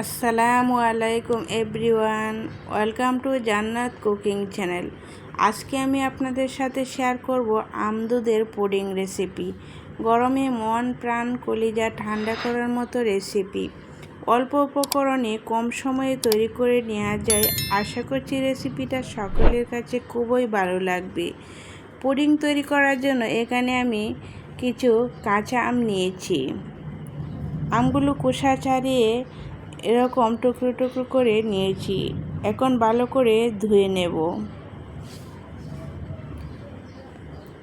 আসসালামু আলাইকুম everyone, welcome to Jannat cooking channel. আজকে আমি আপনাদের সাথে শেয়ার করব আমদুদের পুডিং রেসিপি। গরমে মন, প্রাণ, কলিজা ঠান্ডা করার মতো রেসিপি। অল্প উপকরণে কম সময়ে তৈরি করে নেওয়া যায়। আশা করছি রেসিপিটা সকলের কাছে খুবই ভালো লাগবে। পুডিং তৈরি করার জন্য এখানে আমি কিছু কাঁচা আম নিয়েছি। আমগুলো কোষা ছাড়িয়ে এরকম টুকরো টুকরো করে নিয়েছি। এখন ভালো করে ধুয়ে নেব।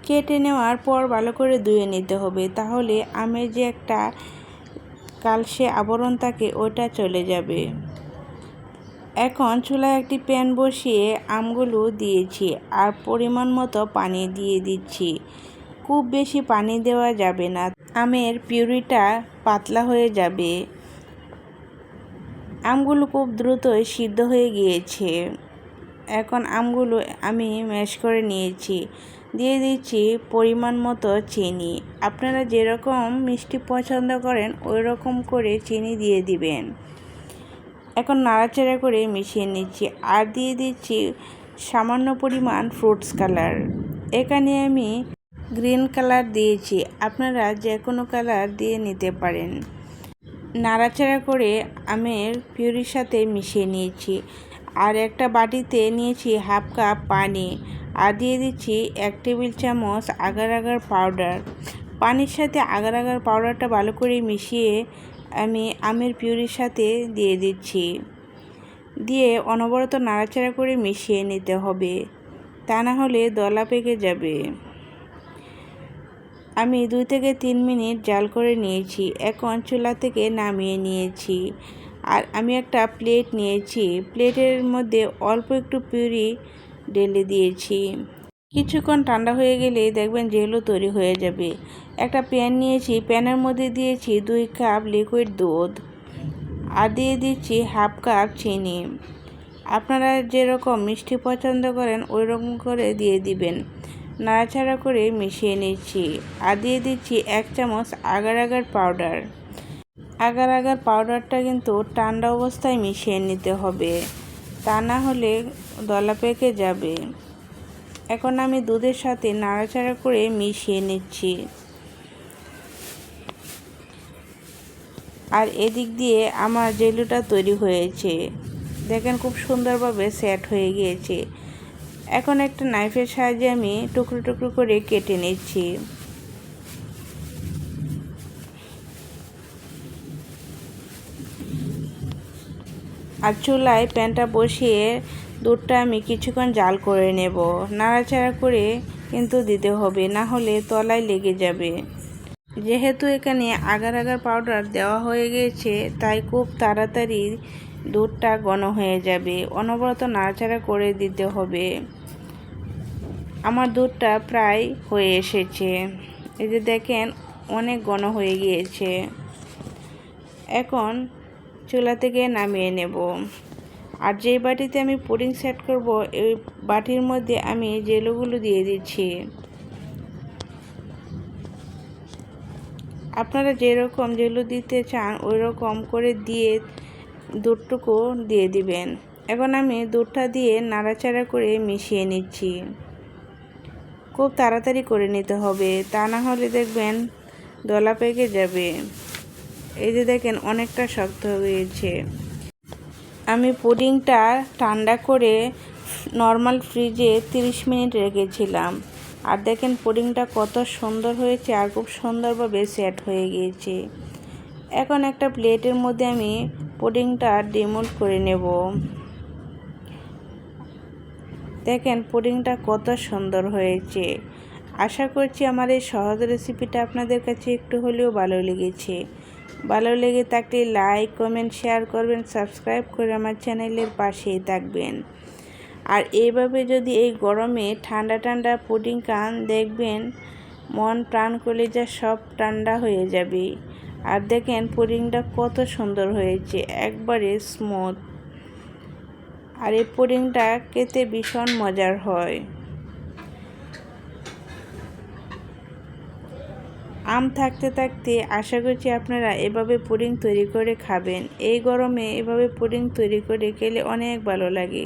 কেটে নেওয়ার পর ভালো করে ধুয়ে নিতে হবে, তাহলে আমের যে একটা কালসে আবরণ থাকে, ওটা চলে যাবে। এখন চুলায় একটি প্যান বসিয়ে আমগুলো দিয়েছি আর পরিমাণ মতো পানি দিয়ে দিচ্ছি। খুব বেশি পানি দেওয়া যাবে না। আমের পিউরিটা পাতলা হয়ে যাবে। আমগুলো খুব দ্রুতই সিদ্ধ হয়ে গিয়েছে। এখন আমগুলো আমি ম্যাশ করে নিয়েছি। দিয়ে দিচ্ছি পরিমাণ মতো চিনি। আপনারা যেরকম মিষ্টি পছন্দ করেন ওই রকম করে চিনি দিয়ে দিবেন। এখন নাড়াচাড়া করে মিশিয়ে নিচ্ছি। আর দিয়ে দিচ্ছি সামান্য পরিমাণ ফ্রুটস কালার এখানে আমি গ্রিন কালার দিয়েছি। আপনারা যে কোনো কালার দিয়ে নিতে পারেন। নাড়াচাড়া করে আমের পিউরির সাথে মিশিয়ে নিয়েছি। আর একটা বাটিতে নিয়েছি হাফ কাপ পানি আর দিয়ে দিচ্ছি এক টেবিল চামচ আগার আগার পাউডার। পানির সাথে আগার আগার পাউডারটা ভালো করে মিশিয়ে আমি আমের পিউরির সাথে দিয়ে দিচ্ছি। দিয়ে অনবরত নাড়াচাড়া করে মিশিয়ে নিতে হবে। তা না হলে দলা পেকে যাবে। আমি দুই থেকে তিন মিনিট জাল করে নিয়েছি এখন চুলা থেকে নামিয়ে নিয়েছি। আর আমি একটা প্লেট নিয়েছি, প্লেটের মধ্যে অল্প একটু পিউরি ঢেলে দিয়েছি। কিছুক্ষণ ঠান্ডা হয়ে গেলে দেখবেন জেলও তৈরি হয়ে যাবে। একটা প্যান নিয়েছি, প্যানের মধ্যে দিয়েছি দুই কাপ লিকুইড দুধ। আর দিয়ে দিচ্ছি হাফ কাপ চিনি। আপনারা যেরকম মিষ্টি পছন্দ করেন ওই রকম করে দিয়ে দিবেন। নাড়াচাড়া করে মিশিয়ে নিচ্ছি। আর দিয়ে দিচ্ছি এক চামচ agar agar powder. Agar agar পাউডারটা কিন্তু ঠান্ডা অবস্থায় মিশিয়ে নিতে হবে। তা না হলে দলা পেকে যাবে। এখন আমি দুধের সাথে নাড়াচাড়া করে মিশিয়ে নিচ্ছি। আর এদিক দিয়ে আমার জেলুটা তৈরি হয়েছে। দেখেন খুব সুন্দরভাবে সেট হয়ে গিয়েছে। এখন একটা নাইফের সাহায্যে আমি টুকরো টুকরো করে কেটে নিচ্ছি। আর চুলায় প্যানটা বসিয়ে দুধটা আমি কিছুক্ষণ জাল করে নেব। নাড়াচাড়া করে কিন্তু দিতে হবে, না হলে তলায় লেগে যাবে। যেহেতু এখানে আগার আগার পাউডার দেওয়া হয়ে গেছে, তাই খুব তাড়াতাড়ি দুধটা ঘন হয়ে যাবে। অনবরত নাড়াচাড়া করে দিতে হবে। আমার দুধটা প্রায় হয়ে এসেছে। এই যে দেখেন, অনেক ঘন হয়ে গিয়েছে। এখন চুলা থেকে নামিয়ে নেব। আর যেই বাটিতে আমি পুডিং সেট করব, এই বাটির মধ্যে আমি জেলোগুলো দিয়ে দিচ্ছি। আপনারা যেরকম জেলো দিতে চান ওই রকম করে দিয়ে দুধটুকু দিয়ে দিবেন। এখন আমি দুধটা দিয়ে নাড়াচাড়া করে মিশিয়ে নিচ্ছি। খুব তাড়াতাড়ি করে নিতে হবে, তা না হলে দেখবেন দলা পেকে যাবে। এই যে দেখেন, অনেকটা শক্ত হয়েছে। আমি পুডিংটা ঠান্ডা করে নর্মাল ফ্রিজে 30 মিনিট রেখেছিলাম। আর দেখেন, পুডিংটা কত সুন্দর হয়েছে আর খুব সুন্দরভাবে সেট হয়ে গিয়েছে। এখন একটা প্লেটের মধ্যে আমি পুডিংটা ডিমোল্ড করে নেব। দেখেন পুডিংটা কত সুন্দর হয়েছে। আশা করছি আমার এই সহজ রেসিপিটা আপনাদের কাছে একটু হলেও ভালো লেগেছে। ভালো লেগে থাকলে লাইক, কমেন্ট, শেয়ার করবেন, সাবস্ক্রাইব করে আমার চ্যানেলের পাশেই থাকবেন। আর এইভাবে যদি এই গরমে ঠান্ডা ঠান্ডা পুডিং খান, দেখবেন মন প্রাণ কলিজা সব ঠান্ডা হয়ে যাবে। আর দেখেন পুডিংটা কত সুন্দর হয়েছে, একবারে স্মুথ আর এই পুডিংটা খেতে ভীষণ মজার হয়। আম থাকতে থাকতে আশা করছি আপনারা এভাবে পুডিং তৈরি করে খাবেন। এই গরমে এভাবে পুডিং তৈরি করে খেলে অনেক ভালো লাগে।